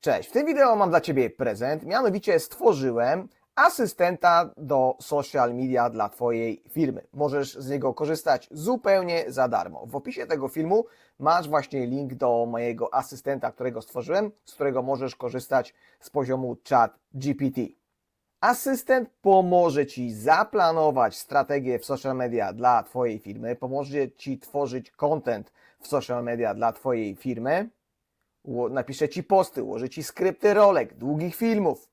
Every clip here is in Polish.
Cześć, w tym wideo mam dla Ciebie prezent, mianowicie stworzyłem asystenta do social media dla Twojej firmy. Możesz z niego korzystać zupełnie za darmo. W opisie tego filmu masz właśnie link do mojego asystenta, którego stworzyłem, z którego możesz korzystać z poziomu chat GPT. Asystent pomoże Ci zaplanować strategię w social media dla Twojej firmy, pomoże Ci tworzyć content w social media dla Twojej firmy, Napisze Ci posty, ułoży Ci skrypty rolek, długich filmów,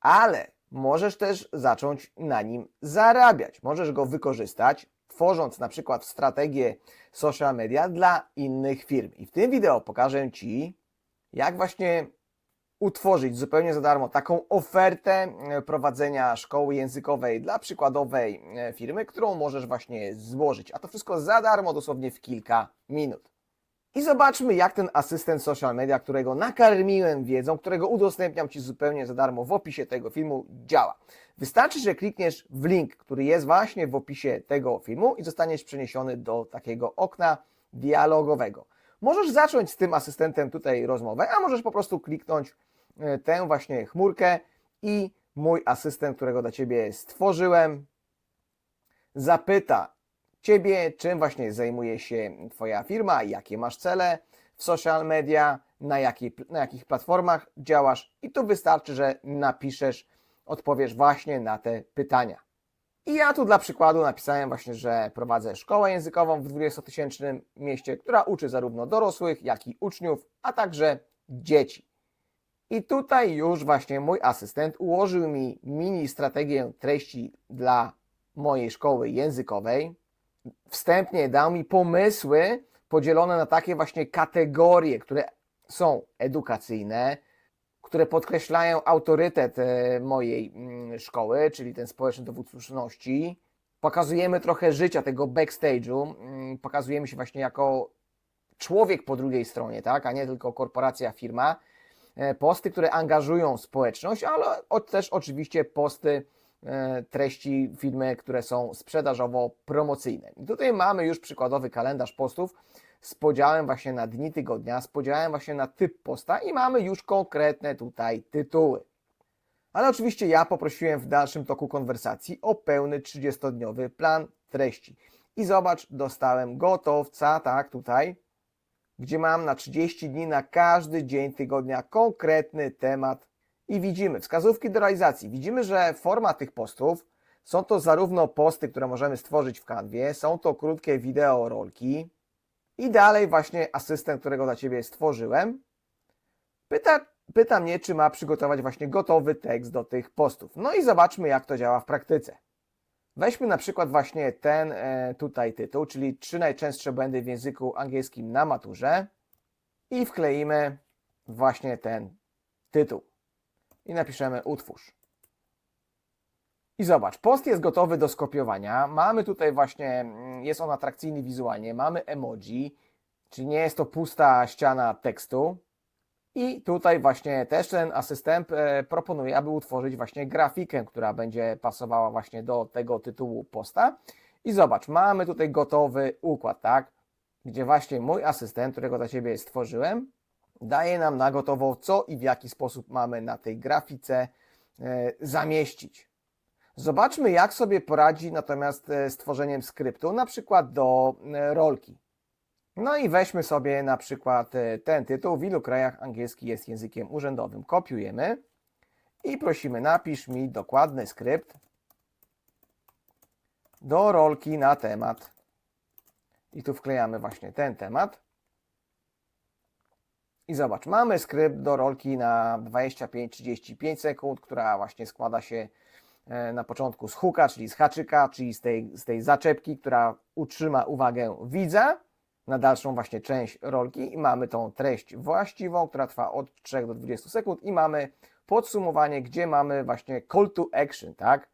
ale możesz też zacząć na nim zarabiać. Możesz go wykorzystać, tworząc na przykład strategię social media dla innych firm. I w tym wideo pokażę Ci, jak właśnie utworzyć zupełnie za darmo taką ofertę e, prowadzenia szkoły językowej dla przykładowej e, firmy, którą możesz właśnie złożyć. A to wszystko za darmo, dosłownie w kilka minut. I zobaczmy, jak ten asystent social media, którego nakarmiłem wiedzą, którego udostępniam Ci zupełnie za darmo w opisie tego filmu, działa. Wystarczy, że klikniesz w link, który jest właśnie w opisie tego filmu i zostaniesz przeniesiony do takiego okna dialogowego. Możesz zacząć z tym asystentem tutaj rozmowę, a możesz po prostu kliknąć e, tę właśnie chmurkę i mój asystent, którego dla Ciebie stworzyłem, zapyta Ciebie, czym właśnie zajmuje się Twoja firma, jakie masz cele w social media, na, jakiej, na jakich platformach działasz i tu wystarczy, że napiszesz, odpowiesz właśnie na te pytania. I ja tu dla przykładu napisałem właśnie, że prowadzę szkołę językową w 20-tysięcznym mieście, która uczy zarówno dorosłych, jak i uczniów, a także dzieci. I tutaj już właśnie mój asystent ułożył mi mini strategię treści dla mojej szkoły językowej. Wstępnie dał mi pomysły podzielone na takie właśnie kategorie, które są edukacyjne, które podkreślają autorytet e, mojej mm, szkoły, czyli ten społeczny dowód słuszności. Pokazujemy trochę życia tego backstage'u, mm, pokazujemy się właśnie jako człowiek po drugiej stronie, tak, a nie tylko korporacja, firma. E, Posty, które angażują społeczność, ale też oczywiście posty treści filmy, które są sprzedażowo-promocyjne. I tutaj mamy już przykładowy kalendarz postów z podziałem właśnie na dni tygodnia, z podziałem właśnie na typ posta i mamy już konkretne tutaj tytuły. Ale oczywiście ja poprosiłem w dalszym toku konwersacji o pełny 30-dniowy plan treści. I zobacz, dostałem gotowca, tak, tutaj, gdzie mam na 30 dni na każdy dzień tygodnia konkretny temat i widzimy wskazówki do realizacji. Widzimy, że forma tych postów są to zarówno posty, które możemy stworzyć w kanwie, są to krótkie wideo rolki i dalej właśnie asystent, którego dla Ciebie stworzyłem, pyta, pyta mnie, czy ma przygotować właśnie gotowy tekst do tych postów. No i zobaczmy, jak to działa w praktyce. Weźmy na przykład właśnie ten e, tutaj tytuł, czyli trzy najczęstsze błędy w języku angielskim na maturze i wkleimy właśnie ten tytuł i napiszemy utwórz. I zobacz, post jest gotowy do skopiowania. Mamy tutaj właśnie, mm, jest on atrakcyjny wizualnie, mamy emoji, czyli nie jest to pusta ściana tekstu. I tutaj właśnie też ten asystent e, proponuje, aby utworzyć właśnie grafikę, która będzie pasowała właśnie do tego tytułu posta. I zobacz, mamy tutaj gotowy układ, tak? Gdzie właśnie mój asystent, którego dla Ciebie stworzyłem, daje nam na gotowo, co i w jaki sposób mamy na tej grafice e, zamieścić. Zobaczmy, jak sobie poradzi natomiast e, z tworzeniem skryptu, na przykład do e, rolki. No i weźmy sobie na przykład e, ten tytuł. W ilu krajach angielski jest językiem urzędowym? Kopiujemy i prosimy, napisz mi dokładny skrypt do rolki na temat. I tu wklejamy właśnie ten temat. I zobacz, mamy skrypt do rolki na 25-35 sekund, która właśnie składa się e, na początku z hooka, czyli z haczyka, czyli z tej, z tej zaczepki, która utrzyma uwagę widza na dalszą właśnie część rolki i mamy tą treść właściwą, która trwa od 3 do 20 sekund i mamy podsumowanie, gdzie mamy właśnie call to action, tak?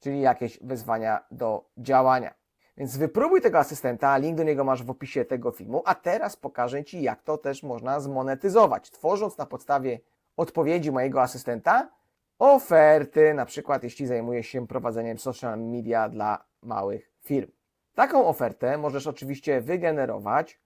Czyli jakieś wezwania do działania. Więc wypróbuj tego asystenta, link do niego masz w opisie tego filmu, a teraz pokażę Ci, jak to też można zmonetyzować, tworząc na podstawie odpowiedzi mojego asystenta oferty, na przykład jeśli zajmujesz się prowadzeniem social media dla małych firm. Taką ofertę możesz oczywiście wygenerować,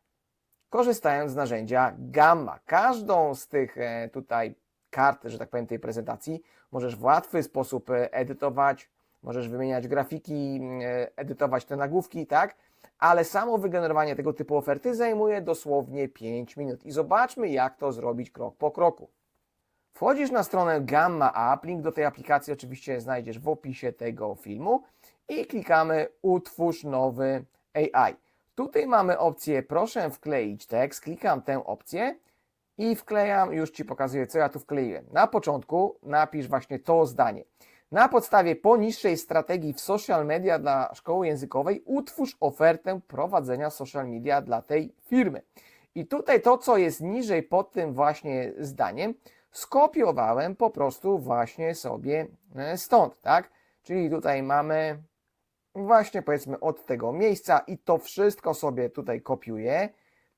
korzystając z narzędzia Gamma. Każdą z tych e, tutaj kart, że tak powiem, tej prezentacji. Możesz w łatwy sposób e, edytować, możesz wymieniać grafiki, e, edytować te nagłówki, tak? Ale samo wygenerowanie tego typu oferty zajmuje dosłownie 5 minut. I zobaczmy, jak to zrobić krok po kroku. Wchodzisz na stronę Gamma App, link do tej aplikacji oczywiście znajdziesz w opisie tego filmu i klikamy Utwórz nowy AI. Tutaj mamy opcję Proszę wkleić tekst, klikam tę opcję i wklejam, już Ci pokazuję, co ja tu wkleiłem. Na początku napisz właśnie to zdanie. Na podstawie poniższej strategii w social media dla szkoły językowej utwórz ofertę prowadzenia social media dla tej firmy. I tutaj to, co jest niżej pod tym właśnie zdaniem, skopiowałem po prostu właśnie sobie e, stąd, tak? Czyli tutaj mamy właśnie powiedzmy od tego miejsca i to wszystko sobie tutaj kopiuję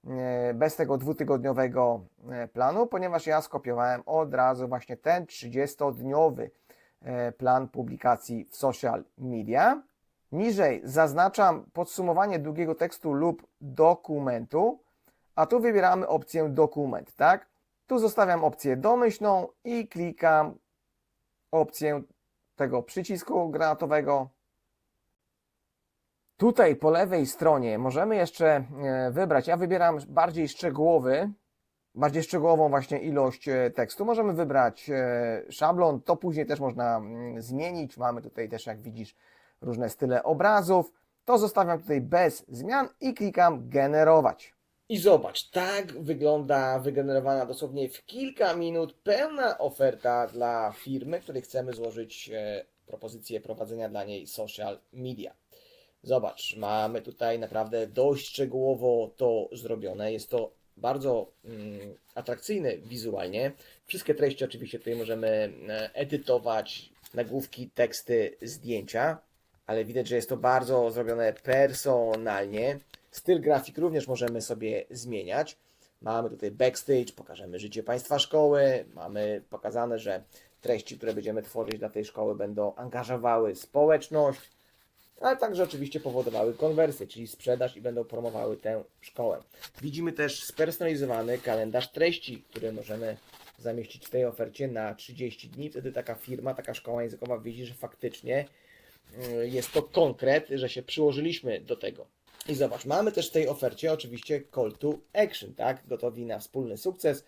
e, bez tego dwutygodniowego e, planu, ponieważ ja skopiowałem od razu właśnie ten 30-dniowy e, plan publikacji w social media. Niżej zaznaczam podsumowanie długiego tekstu lub dokumentu, a tu wybieramy opcję dokument, tak? Tu zostawiam opcję domyślną i klikam opcję tego przycisku granatowego. Tutaj po lewej stronie możemy jeszcze e, wybrać, ja wybieram bardziej szczegółowy, bardziej szczegółową właśnie ilość e, tekstu. Możemy wybrać e, szablon, to później też można mm, zmienić. Mamy tutaj też, jak widzisz, różne style obrazów. To zostawiam tutaj bez zmian i klikam generować. I zobacz, tak wygląda wygenerowana dosłownie w kilka minut pełna oferta dla firmy, której chcemy złożyć e, propozycję prowadzenia dla niej social media. Zobacz, mamy tutaj naprawdę dość szczegółowo to zrobione. Jest to bardzo mm, atrakcyjne wizualnie. Wszystkie treści oczywiście tutaj możemy e, edytować, nagłówki, teksty, zdjęcia, ale widać, że jest to bardzo zrobione personalnie. Styl grafik również możemy sobie zmieniać. Mamy tutaj backstage, pokażemy życie Państwa szkoły. Mamy pokazane, że treści, które będziemy tworzyć dla tej szkoły będą angażowały społeczność, ale także oczywiście powodowały konwersję, czyli sprzedaż i będą promowały tę szkołę. Widzimy też spersonalizowany kalendarz treści, który możemy zamieścić w tej ofercie na 30 dni. Wtedy taka firma, taka szkoła językowa widzi, że faktycznie y, jest to konkret, że się przyłożyliśmy do tego. I zobacz, mamy też w tej ofercie oczywiście call to action, tak? Gotowi na wspólny sukces.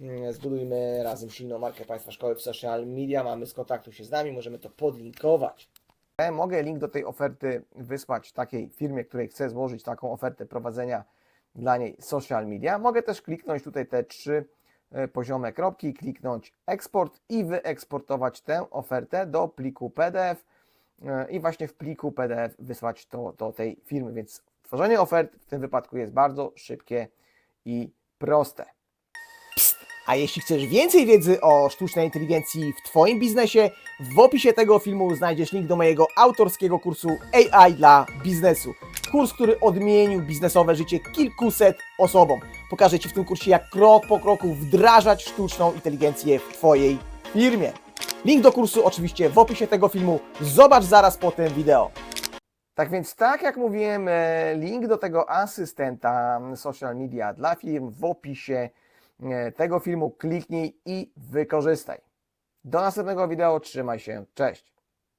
Mm, Zbudujmy razem silną markę Państwa Szkoły w social media. Mamy skontaktuj się z nami, możemy to podlinkować. Mogę link do tej oferty wysłać takiej firmie, której chcę złożyć taką ofertę prowadzenia dla niej social media. Mogę też kliknąć tutaj te trzy e, poziome kropki, kliknąć eksport i wyeksportować tę ofertę do pliku PDF e, i właśnie w pliku PDF wysłać to do tej firmy. Więc tworzenie ofert w tym wypadku jest bardzo szybkie i proste. A jeśli chcesz więcej wiedzy o sztucznej inteligencji w Twoim biznesie, w opisie tego filmu znajdziesz link do mojego autorskiego kursu AI dla biznesu. Kurs, który odmienił biznesowe życie kilkuset osobom. Pokażę Ci w tym kursie, jak krok po kroku wdrażać sztuczną inteligencję w Twojej firmie. Link do kursu oczywiście w opisie tego filmu. Zobacz zaraz po tym wideo. Tak więc, tak jak mówiłem, e, link do tego asystenta social media dla firm w opisie tego filmu kliknij i wykorzystaj. Do następnego wideo, trzymaj się, cześć!